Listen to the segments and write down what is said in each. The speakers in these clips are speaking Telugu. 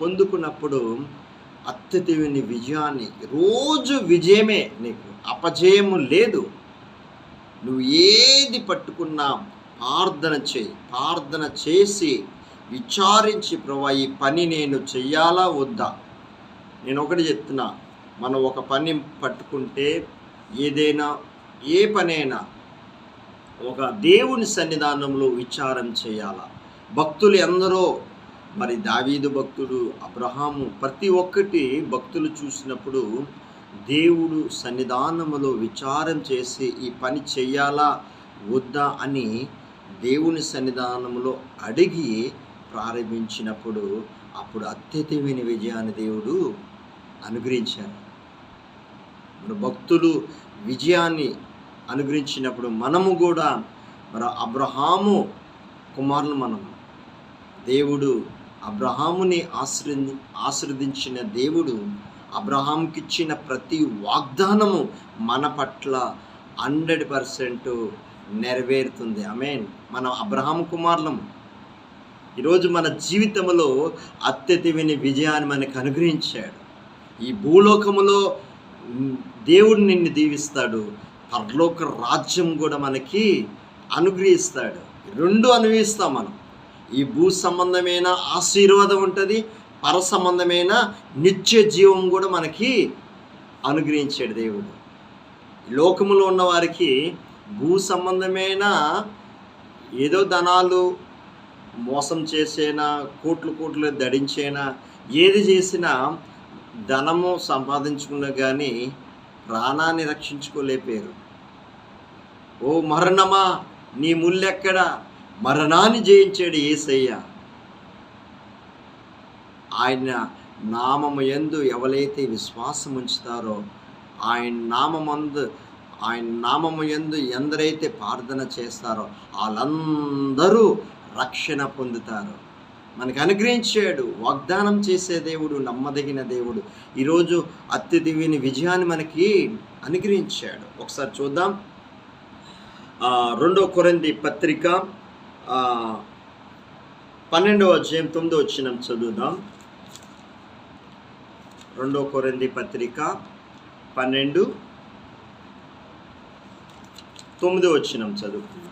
పొందుకున్నప్పుడు అత్యతివిని విజయాన్ని రోజు విజయమే నీకు అపజయము లేదు. నువ్వు ఏది పట్టుకున్నా ప్రార్థన చేయి ప్రార్థన చేసి విచారించి ప్రభా ఈ పని నేను చెయ్యాలా వద్దా? నేను ఒకటి చెప్తున్నా మనం ఒక పని పట్టుకుంటే ఏదైనా ఏ పనైనా ఒక దేవుని సన్నిధానంలో విచారం చేయాలా? భక్తులు ఎందరో మరి దావీదు భక్తుడు అబ్రహాము ప్రతి ఒక్కటి భక్తులు చూసినప్పుడు దేవుడు సన్నిధానములో విచారం చేసి ఈ పని చెయ్యాలా వద్దా అని దేవుని సన్నిధానములో అడిగి ప్రారంభించినప్పుడు అప్పుడు అత్యధికమైన విజయాన్ని దేవుడు అనుగ్రహించారు. మన భక్తులు విజయాన్ని అనుగ్రహించినప్పుడు మనము కూడా మన అబ్రహాము కుమారులు మనము దేవుడు అబ్రహాముని ఆశ్రది ఆశ్రదించిన దేవుడు అబ్రహాంకిచ్చిన ప్రతి వాగ్దానము మన పట్ల హండ్రెడ్ పర్సెంట్ నెరవేరుతుంది. అమేన్ మనం అబ్రహాం కుమారులం ఈరోజు మన జీవితంలో అత్యతివిని విజయాన్ని మనకు అనుగ్రహించాడు. ఈ భూలోకములో దేవుడు నిన్ను దీవిస్తాడు. పరలోక రాజ్యం కూడా మనకి అనుగ్రహిస్తాడు. రెండు అనుభవిస్తాం మనం. ఈ భూ సంబంధమైన ఆశీర్వాదం ఉంటుంది పర సంబంధమైన నిత్య జీవం కూడా మనకి అనుగ్రహించాడు దేవుడు. లోకములో ఉన్న వారికి భూ సంబంధమైన ఏదో ధనాలు మోసం చేసేనా కోట్లు కోట్లు దడించేనా ఏది చేసినా ధనము సంపాదించుకున్నా కానీ ప్రాణాన్ని రక్షించుకోలేపారు ఓ మరణమా నీ ముళ్ళెక్కడా మరణాన్ని జయించాడు ఏసయ్య. ఆయన నామము ఎందు ఎవరైతే విశ్వాసం ఉంచుతారో ఆయన నామందు ఆయన నామము ఎందు ఎందరైతే ప్రార్థన చేస్తారో వాళ్ళందరూ రక్షణ పొందుతారు. మనకు అనుగ్రహించాడు వాగ్దానం చేసే దేవుడు నమ్మదగిన దేవుడు. ఈరోజు అత్యదివిని విజయాన్ని మనకి అనుగ్రహించాడు. ఒకసారి చూద్దాం. రెండో కొరంది పత్రిక పన్నెండవ అధ్యాయం తొమ్మిదో వచ్చిన చదువుదాం. రెండో కొరంది పత్రిక పన్నెండు తొమ్మిదో వచ్చినం చదువుకుందాం.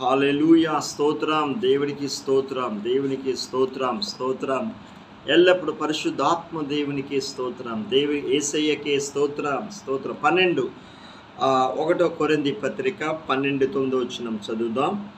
హాలెలూయా స్తోత్రం. దేవునికి స్తోత్రం. దేవునికి స్తోత్రం. స్తోత్రం. ఎల్లప్పుడు పరిశుద్ధాత్మ దేవునికి స్తోత్రం. దేవి ఏసయ్యకే స్తోత్రం. స్తోత్రం. పన్నెండు ఒకటో కొరింది పత్రిక పన్నెండు తొమ్మిదో వచ్చినం చదువుదాం.